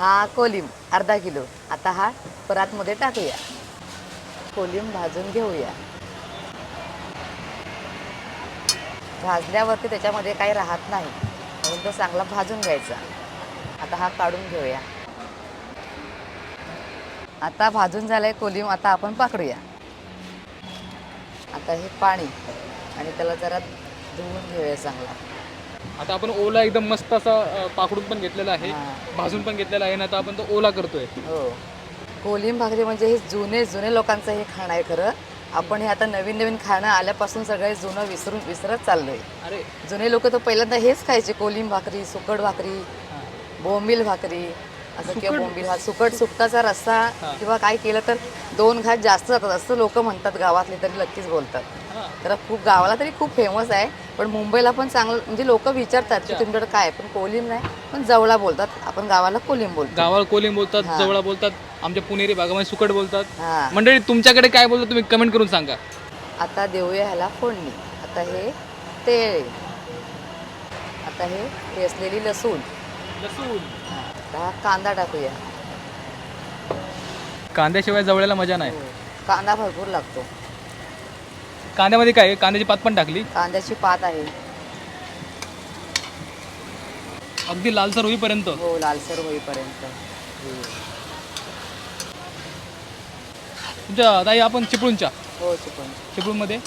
हा कोलिम अर्धा किलो. आता हा परातमध्ये टाकूया. कोलिम भाजून घेऊया. भाजल्यावरती त्याच्यामध्ये काही राहत नाही. म्हणून तो चांगला भाजून घ्यायचा. आता हा काढून घेऊया. आता भाजून झालाय कोलिम आता आपण पाकडूया आता हे पाणी आणि त्याला जरा धुवून घेऊया चांगला. आता आपण ओला एकदम मस्त असा अ, पाकडून पण घेतलेला आहे. हा. भाजून पण घेतलेला आहे ना आता आपण तो ओला करतोय. हो. कोलिम भाकरी म्हणजे हे जुने जुने लोकांचं हे खाणं आहे खरं. आपण हे आता नवीन नवीन खाणं आल्यापासून सगळे जुनं विसरून विसरत चाललोय. अरे. जुने लोक तर पहिल्यांदा हेच खायचे कोलिम भाकरी सुकट भाकरी बोंबील भाकरी. असं किंवा बोंबील हा सुकट सुकटाचा रस्सा हा. किंवा काय केलं तर दोन घाट जास्त जातात असं लोक म्हणतात गावातले तरी नक्कीच बोलतात. तर खूप गावाला तरी खूप फेमस आहे पण मुंबईला पण चांगलं म्हणजे लोक विचारतात की तुमच्याकडे काय? पण कोलिम नाही पण जवळा बोलतात. आपण गावाला कोलिम बोलतो. गावाला कोलिम बोलतात. जवळा बोलतात आमच्या पुणेरी भागामध्ये सुकट बोलतात. मंडळी तुमच्याकडे काय बोलतात तुम्ही कमेंट करून सांगा. आता देऊया ह्याला फोडणी. आता हे तेल. आता हे ठेचलेली लसूण. लसूण. आता हा कांदा टाकूया. कांद्याशिवाय जवळ्याला मजा नाही. हो. कांदा भरपूर लागतो. कांद्यामध्ये काय आहे? कांद्याची पात पण टाकली. कांद्याची पात आहे. अगदी लालसर होईपर्यंत. हो लालसर होईपर्यंत. तुमच्या ताई आपण चिपळूणच्या हो चिपळूण चिपळूणमध्ये?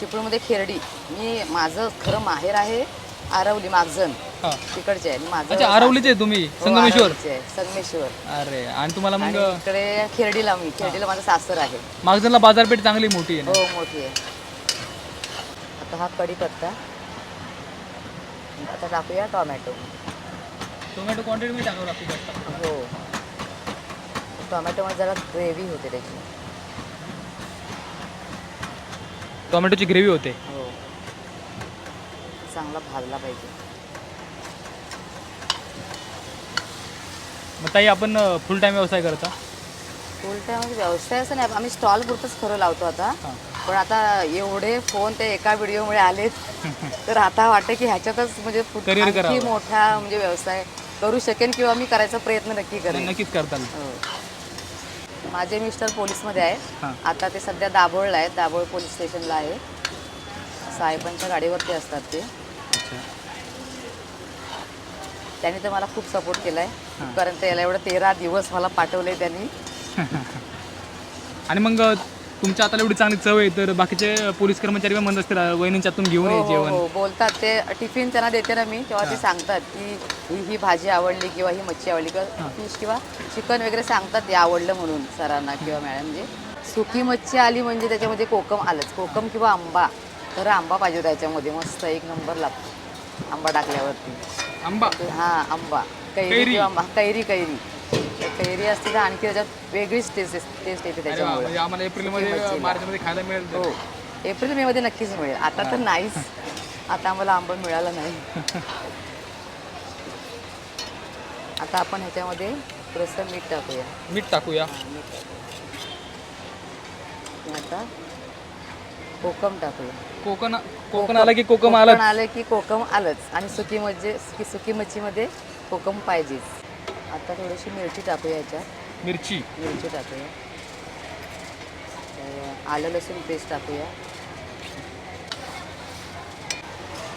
चिपळूणमध्ये खेरडी. मी माझं खरं माहेर आहे आरवली मागजण. हा. तिकडचे आहे माझं अच्छा आरवलीचे आहे तुम्ही? हो, संगमेश्वर? आरवलीचे आहे, संगमेश्वर. अरे आणि तुम्हाला मग आणि इकडे खेरडीला मी खेरडीला माझं सासर आहे. मागजनला बाजारपेठ चांगली मोठी आहे ना? हो मोठी आहे. आता हा कढीपत्ता आता टाकूया टोमॅटो. टोमॅटो क्वांटिटी मी टाकावं लागते जास्त. हो. टोमॅटोमध्ये जरा ग्रेव्ही होते त्याची. टोमॅटोची ग्रेव्ही होते. हो. चांगला भाजला पाहिजे. मग ताई आपण फुल टाइम व्यवसाय करता? फुल टाईम म्हणजे व्यवसाय असं नाही. आम्ही स्टॉल पुरतच खरं लावतो आता. हां. पण आता एवढे फोन ते एका व्हिडिओमुळे आलेत. तर आता वाटतं की ह्याच्यातच म्हणजे पुढ- Career आणखी करावं. मोठा म्हणजे व्यवसाय करू शकेन किंवा मी करायचा प्रयत्न नक्की करेन. नक्कीच करताल हो. माझे मिस्टर पोलीसमध्ये आहेत हां. आता ते सध्या दाभोळला आहेत दाभोळ पोलीस स्टेशनला आहे. साहेबांच्या गाडीवरती असतात ते. अच्छा. त्यांनी तर मला खूप सपोर्ट केला. आहे कारण त्याला एवढं तेरा दिवस मला पाठवले त्यांनी. आणि मग तुमच्या आता एवढी चांगली चव आहे तर बाकीचे पोलीस कर्मचारी पण म्हणत असतील वहिनीच्या हातून घेऊन हो ये हो जेवण. हो बोलतात ते टिफिन त्यांना देते ना मी. तेव्हा ते सांगतात की ही ही भाजी आवडली किंवा ही मच्छी आवडली किंवा फिश किंवा चिकन वगैरे सांगतात ते आवडलं म्हणून सरांना किंवा मॅडम म्हणजे सुकी मच्छी आली म्हणजे त्याच्यामध्ये कोकम आलंच. कोकम किंवा आंबा. तर आंबा पाहिजे त्याच्यामध्ये मस्त एक नंबर लागतो. आंबा टाकल्यावरती. आंबा? हा आंबा. कैरी कैरी. किंवा कैरी कैरी. कैरी असते तर आणखी त्याच्यात वेगळीच टेस्ट टेस्ट येते अरे वा, त्याच्यामुळे. म्हणजे आम्हाला एप्रिलमध्ये मच्छीला. मार्चमध्ये खायला मिळेल. हो. एप्रिल मे मध्ये नक्कीच मिळेल. आता तर नाहीच. आता आम्हाला आंबा मिळाला नाही. आता आपण ह्याच्यामध्ये थोडंसं मीठ टाकूया. मीठ टाकूया. हा, मीठ आणि आता कोकम टाकूया. कोकण कोकण आला की कोकम आलं आलं की कोकम आलंच. आणि सुकी सुकी सुकी मच्छीमध्ये कोकम पाहिजेच आता थोडीशी मिरची टाकूया ह्याच्यात मिरची? मिरची टाकूया. तर आलं लसूण पेस्ट टाकूया.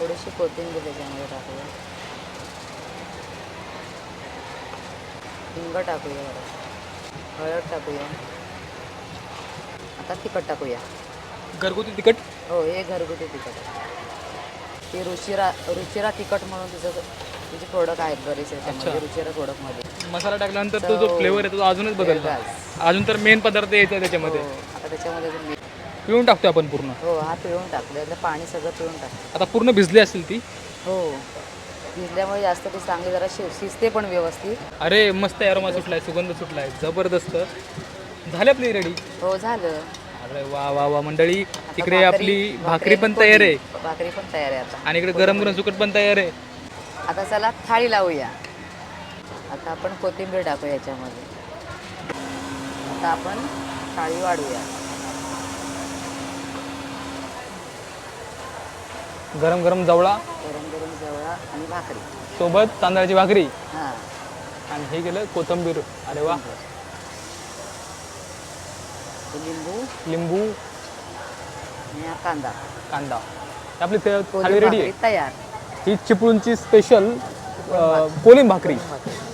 थोडीशी कोथिंबीर त्याच्यामध्ये टाकूया. हिंग टाकूया जरा. हळद टाकूया. आता तिखट टाकूया. घरगुती तिखट? हो हे घरगुती तिखट. ते रुचिरा रुचिरा तिखट म्हणून तिचं तिचे प्रोडक्ट आहेत बरेचसे त्याच्यामध्ये अच्छा. रुचिरा प्रोडक्टमध्ये मसाला टाकल्यानंतर तो जो फ्लेवर आहे तो अजूनच बदलतो. अजून तर मेन पदार्थ यायचा त्याच्यामध्ये. हो, आता त्याच्यामध्ये मीठ पिळून टाकतो आपण पूर्ण. हो हा पिळून टाकलं त्यातलं पाणी सगळं पिळून टाकलं आता पूर्ण भिजली असेल ती? हो. भिजल्यामुळे जास्त ती चांगली जरा शि शिजते पण व्यवस्थित. अरे मस्त अरोमा सुटलाय सुगंध सुटलाय जबरदस्त. झाली आपली रेडी हो झालं. अरे वा वा वा मंडळी तिकडे आपली भाकरी पण तयार आहे. भाकरी पण तयार आहे आता. आणि इकडे गरम गरम सुकट पण तयार आहे. आता चला थाळी लावूया. आता आपण कोथिंबीर टाकूया याच्यामध्ये. आता आपण थाळी वाढूया. गरम गरम जवळा. गरम गरम जवळा आणि भाकरी. सोबत तांदळाची भाकरी. हां. आणि हे गेलं कोथंबीर. अरे वा. लिंबू. लिंबू. आणि हा कांदा. कांदा. आपली थाळी रेडी आहे. तयार. ही चिपळूणची स्पेशल कोलिम भाकरी.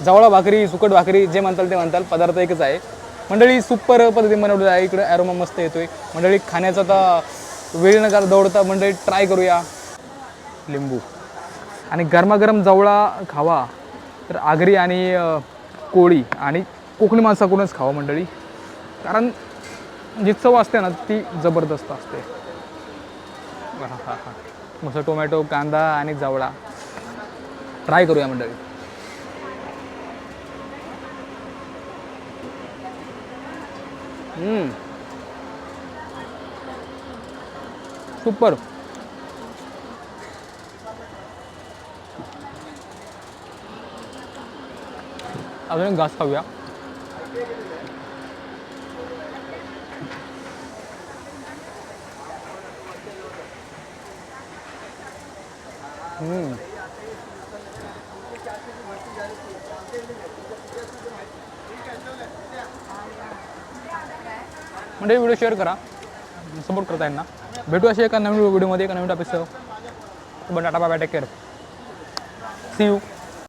जवळा भाकरी सुकट भाकरी जे म्हणताल ते म्हणताल पदार्थ एकच आहे. मंडळी सुपर पद्धतीने बनवलेलं आहे. इकडे ॲरोमा मस्त येतोय. मंडळी खाण्याचा आता वेळ न करता दौडता मंडळी ट्राय करूया. लिंबू. आणि गरमागरम जवळा खावा. तर आगरी आणि कोळी आणि कोकणी माणसाकडूनच खावा मंडळी. कारण जी चव असते ना ती जबरदस्त असते. हां हां हां. मस्त टोमॅटो कांदा आणि जवळा. ट्राय करूया मंडळी. सुपर अजून एक घास खाऊया. म्हणजे व्हिडिओ शेअर करा. सपोर्ट करता यांना. भेटू अशी एका नवीन व्हिडिओमध्ये एका नवीन टॉपिकसह tata bye take care see you